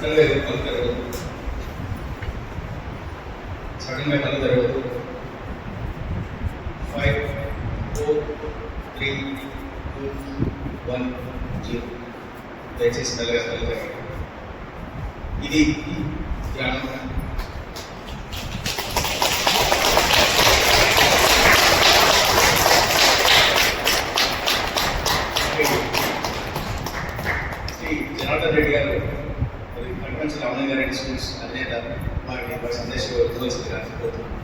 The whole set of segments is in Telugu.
సడన్గా ఇది జరగదు సడన్గా పని జరగదు five four three two one zero దయచేసి మెల్లగా మెల్లగా ఇది ధ్యానం శ్రీ జనార్దన్ రెడ్డి గారు మరి అడ్వాన్స్ రామలింగ రెడ్డి స్కూల్స్ అధినేత వారిని వారి సందేశం ఇవ్వాల్సిందిగా కోరుతున్నాను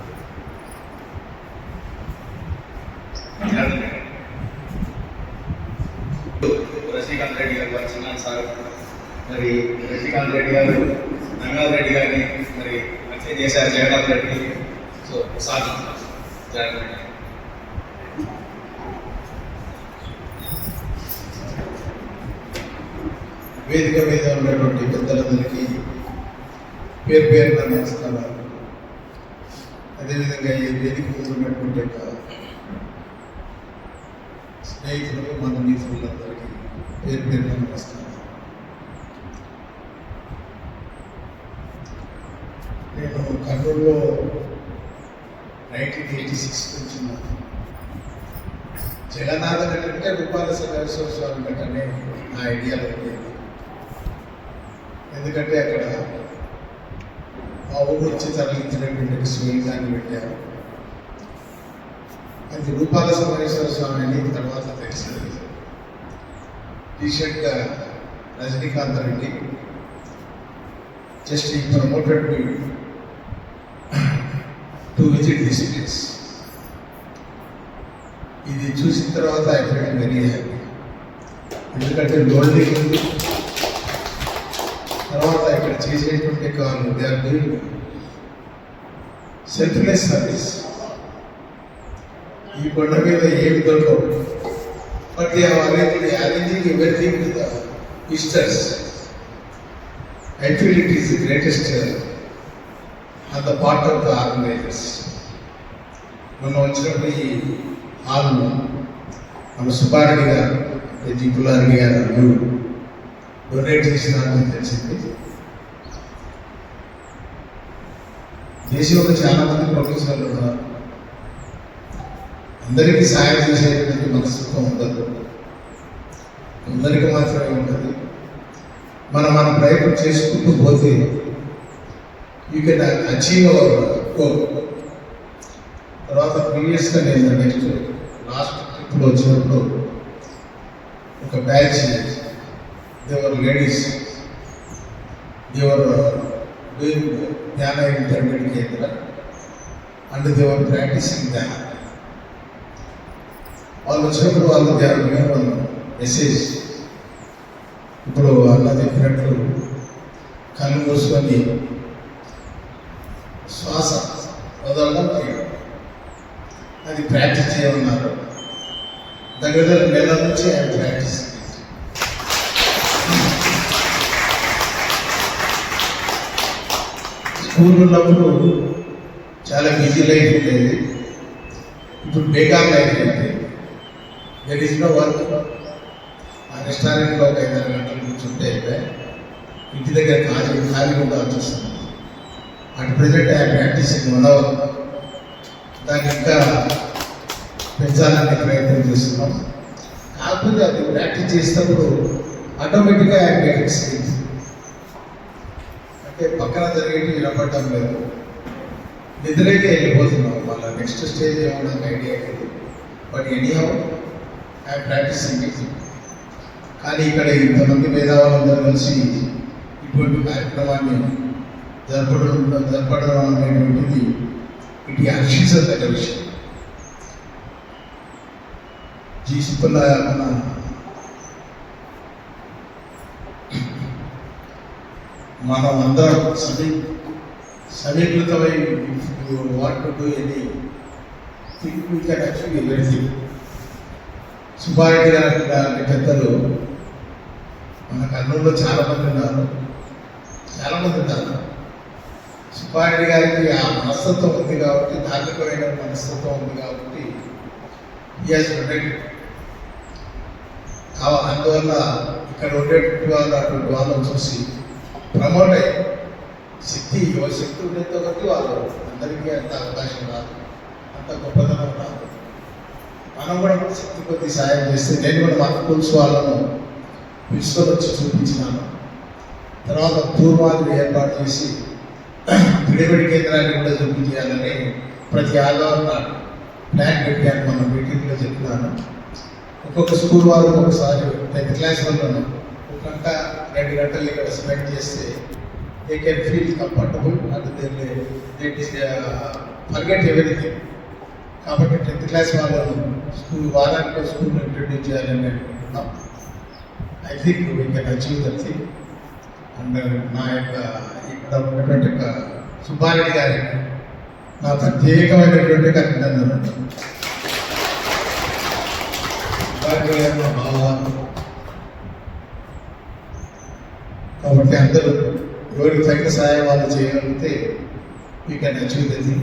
జనార్దన్ రెడ్డి రజనీకాంత్ రెడ్డి గారు వారి చిన్న సార్ మరి రజనీకాంత్ రెడ్డి గారు రంగనాథ్ రెడ్డి గారిని మరి పరిచయం చేశారు జగన్నాథ్ రెడ్డి సో సార్ జగన్నాథ్ రెడ్డి వేదిక మీద ఉన్నటువంటి పెద్దలందరికీ పేరు పేరున నమస్కారాలు అదేవిధంగా ఈ వేదిక ఉన్నటువంటి యొక్క స్నేహితులు మన మిత్రులందరికీ పేరు పేరున నమస్కారం. నేను కర్నూలులో నైన్టీన్ ఎయిటీ సిక్స్ నుంచి ఉన్నాను. జగన్నాథ అంటే రూపాల సదాశివ స్వామి వెంటనే నా ఐడియాలో ఉండేది ఎందుకంటే అక్కడ ఆ ఊరు వచ్చి తరలించినటువంటి శివలింగాన్ని పెట్టారు. అది రూపాల సమరేశ్వర స్వామి అని తర్వాత తెలిసింది T shirt Rajinikanth Reddy just ఈ promoted to visit this place ఇది చూసిన తర్వాత ఐ ఫీల్ వెరీ హ్యాపీ. ఎందుకంటే గోల్డ్ ఉంది చేసేటువంటి కావాలి they are doing selfless service ఈ కొండ మీద ఏమి దొరకవు. But they have arranging everything to the Easters I feel it is the greatest and the part of the organisers మొన్న వచ్చినప్పుడు ఈ హాల్ను మన సుబ్బారెడ్డి గారు జి గారు డొనేట్ చేసినారని తెలిసింది. దేశంలో చాలా మంది ప్రొఫెసర్లు ఉన్నారు. అందరికీ సాయం చేసేటువంటి మనస్తత్వం ఉండదు. అందరికీ మాత్రమే ఉంటుంది మనం మన ప్రయత్నం చేసుకుంటూ పోతే you can achieve our goal తర్వాత ప్రీవియస్గా నేను నెక్స్ట్ లాస్ట్ ట్రిప్లో వచ్చినప్పుడు ఒక batch they were ladies they were doing ధ్యాన ఇంటర్మీడియట్ కేంద్ర అండ్ దేవర్ ప్రాక్టీసింగ్ ధ్యానం. వాళ్ళు వచ్చినప్పుడు వాళ్ళు ధ్యానం మెసేజ్ ఇప్పుడు అన్న చెప్పినట్లు కళ్ళు మూసుకొని శ్వాస వదలడం అది ప్రాక్టీస్ చేయమన్నారు. దగ్గర దగ్గర నెల నుంచి ఆయన ప్రాక్టీస్ స్కూల్ ఉన్నప్పుడు చాలా బిజీ లైఫ్ ఉండేది. ఇప్పుడు బేకార్ లైఫ్ అయింది దట్ ఈస్ నో వర్క్ ఆ రెస్టారెంట్లో ఒక ఐదారు గంటలు కూర్చుంటే ఇంటి దగ్గర ఖాళీ ఖాళీ ఉండాల్సి వస్తుంది. At present I practise one hour దాన్ని ఇంకా పెంచాలని ప్రయత్నం చేస్తున్నాం. కాకపోతే అది ప్రాక్టీస్ చేసినప్పుడు ఆటోమేటిక్గా ఐ గెటింగ్ స్లీప్ అంటే పక్కన జరిగేటి వినపడటం లేదు. నిద్రైతే వెళ్ళిపోతున్నాం. వాళ్ళ నెక్స్ట్ స్టేజ్ ఏమన్నా ఐడియా లేదు but anyhow I practising it కానీ ఇక్కడ ఇంతమంది మేధావులందరూ కలిసి ఇటువంటి కార్యక్రమాన్ని జరపడం జరపడం అనేటువంటిది ఇటు హర్షించదగ్గ విషయం. జీసుకున్న మన మనం అందరం సమీ సమీకృతమై what to do any think we can achieve everything Subbareddy గారు లాంటి పెద్దలు మన కర్నూలులో చాలా మంది ఉన్నారు. చాలా మంది ఉన్నారు. సుబ్బారెడ్డి గారికి ఆ మనస్తత్వం ఉంది కాబట్టి ధార్మికమైన మనస్తత్వం ఉంది కాబట్టి ఎస్ ప్రొటెక్ట్ అందువల్ల ఇక్కడ ఉండేటువంటి వాళ్ళు అటువంటి వాళ్ళని చూసి ప్రమోట్ అయ్యి శక్తి యువ శక్తి ఉండేంత వరకు వాళ్ళు అందరికీ అంత అవకాశం రాదు. అంత గొప్పతనం రాదు. మనం కూడా శక్తి కొద్ది సాయం చేస్తే నేను కూడా మా స్కూల్స్ వాళ్ళను పిలుచుకొని వచ్చి చూపించినాను. తర్వాత పూర్వాలు ఏర్పాటు చేసి పిడిబడి కేంద్రాన్ని కూడా చూపించాలని ప్రతి ఆదివారం ప్లాన్ పెట్టాను మన మీటింగ్లో చెప్తున్నాను ఒక్కొక్క స్కూల్ వాళ్ళు ఒకసారి టెన్త్ క్లాస్ వాళ్ళను ఒక్కొక్క రెండు గంటలు ఇక్కడ స్పెండ్ చేస్తే they can feel comfortable and they they forget everything కాబట్టి టెన్త్ క్లాస్ వాళ్ళు స్కూల్ వారానికి స్కూల్ ఇంట్రడ్యూస్ చేయాలని అనుకుంటున్నాం I think we can achieve that thing and నా యొక్క ఇక్కడ ఉన్నటువంటి యొక్క సుబ్బారెడ్డి గారి నా ప్రత్యేకమైనటువంటి అభినందనలు. సుబ్బారెడ్డి గారు మా బావ కాబట్టి అందరూ ఎవరికి తగిన సహాయం వాళ్ళు చేయగలిగితే వీ కెన్ అచీవ్ ద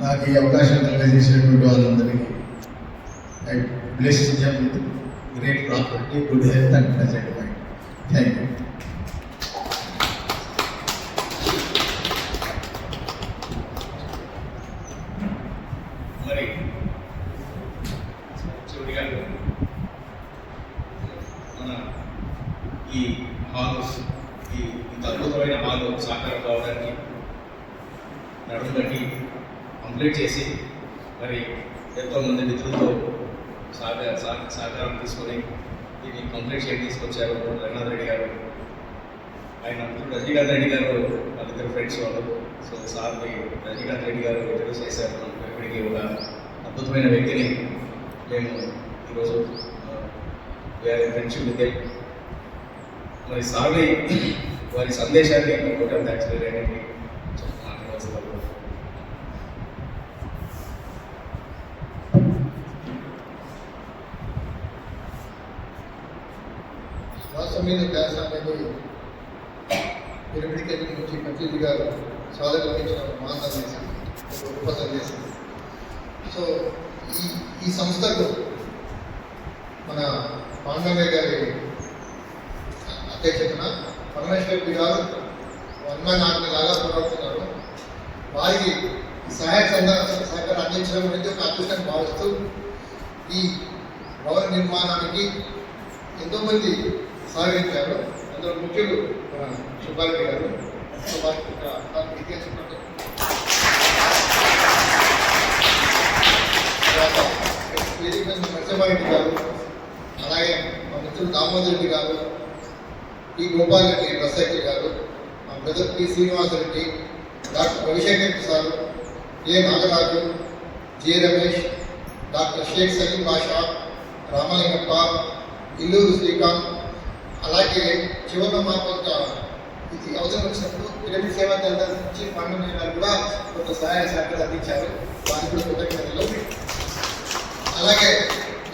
నాకు ఈ అవకాశం కలిగజేసినటువంటి వాళ్ళందరికీ I bless them with great property good health and present mind thank you మరి చివరిగా ఈ హాల్ ఈ ఇంత అద్భుతమైన హాల్ సాకారం కావడానికి నడుము కట్టి కంప్లీట్ చేసి మరి ఎంతోమంది మిత్రులతో సహకార సహకారం తీసుకొని దీన్ని కంప్లీట్ చేయడం తీసుకొచ్చారు రంగనాథ్ రెడ్డి గారు. ఆయన మిత్రుడు రజనీకాంత్ రెడ్డి గారు వాళ్ళిద్దరు ఫ్రెండ్స్ వాళ్ళు. సో సార్ని రజనీకాంత్ రెడ్డి గారు ఇంట్రడ్యూస్ చేశారు. ఇప్పటికీ ఒక అద్భుతమైన వ్యక్తిని మేము ఈరోజు ఫ్రెండ్షిప్ విత్ మరి సార్ని వారి సందేశాన్ని ఒకటి థ్యాంక్స్ ఏంటంటే శ్వాస మీద ధ్యాస అనేది పిరమిడ్ నుంచి పత్రిజీ గారు స్వాగతం ఇచ్చిన మా సందేశం గొప్ప సందేశం సో ఈ ఈ సంస్థకు మన పాండవే గారి అధ్యక్షతన పరమేశ్వరి గారు వన్మాన్ ఆర్మీ లాగా పోరాడుతున్నారు వారికి ఈ సహాయ సహకారం అందించడం అనేది ఒక అదృష్టం భావిస్తూ ఈ భవన నిర్మాణానికి ఎంతోమంది సహకరించారు అందులో ముఖ్యులు మన సుబ్బారెడ్డి గారు వారికి ఒక నరసింహారెడ్డి గారు అలాగే మా మిత్రులు దామోదర్ రెడ్డి గారు పి గోపాలరెడ్డి రెడ్డి గారు మా brother P Srinivasareddy doctor Ravishankar Prasad A Nagaraju J Ramesh doctor Sheikh Saleem Basha Ramalingappa Illuru Srikanth అలాగే చివరిలో మాకు కొంత ఇది అవసరం వచ్చినప్పుడు పిరమిడ్ సేవా దళ నుంచి పండుగ కూడా కొంత సహాయ సహకారం అందించారు. వారికి కూడా కృతజ్ఞతలు. అలాగే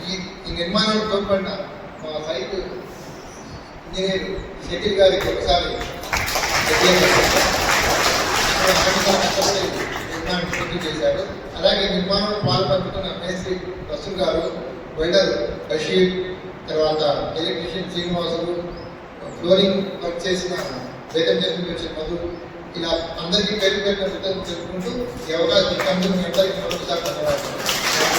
ఈ ఈ నిర్మాణంలో తోడ్పడిన మా సైట్ ఇంజనీర్ షకీల్ గారికి ఒకసారి నిర్మాణం చేశారు అలాగే నిర్మాణంలో పాల్పంచుకున్న మేస్త్రి రసూల్ గారు వెల్డర్ బషీర్ తర్వాత ఎలక్ట్రీషియన్ శ్రీనివాసులు ఫ్లోరింగ్ వర్క్ చేసిన వేదం జరిపిన మధు ఇలా అందరికీ పేరు పేరున కృతజ్ఞతలు చెప్పుకుంటూ ఈ అవకాశం ఇచ్చినందుకు మీ అందరికీ మరొకసారి ధన్యవాదాలు.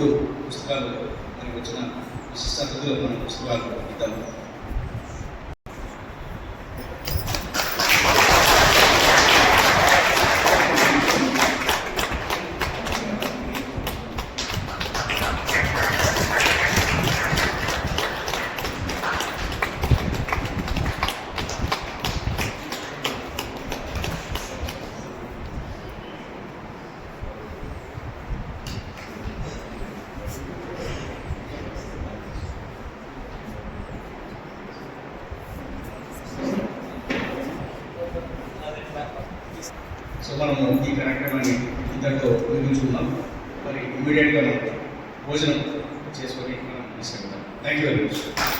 ఇప్పుడు పుస్తకాలు మనకు వచ్చిన విశిష్ట అతిథులు మన పుస్తకాలు ఇద్దాం సో మనము ఈ కార్యక్రమాన్ని ఇద్దరితో ముగించుకున్నాం మరి ఇమీడియట్గా మనం భోజనం చేసుకొని మనం తీసుకెళ్తాం థ్యాంక్ యూ వెరీ మచ్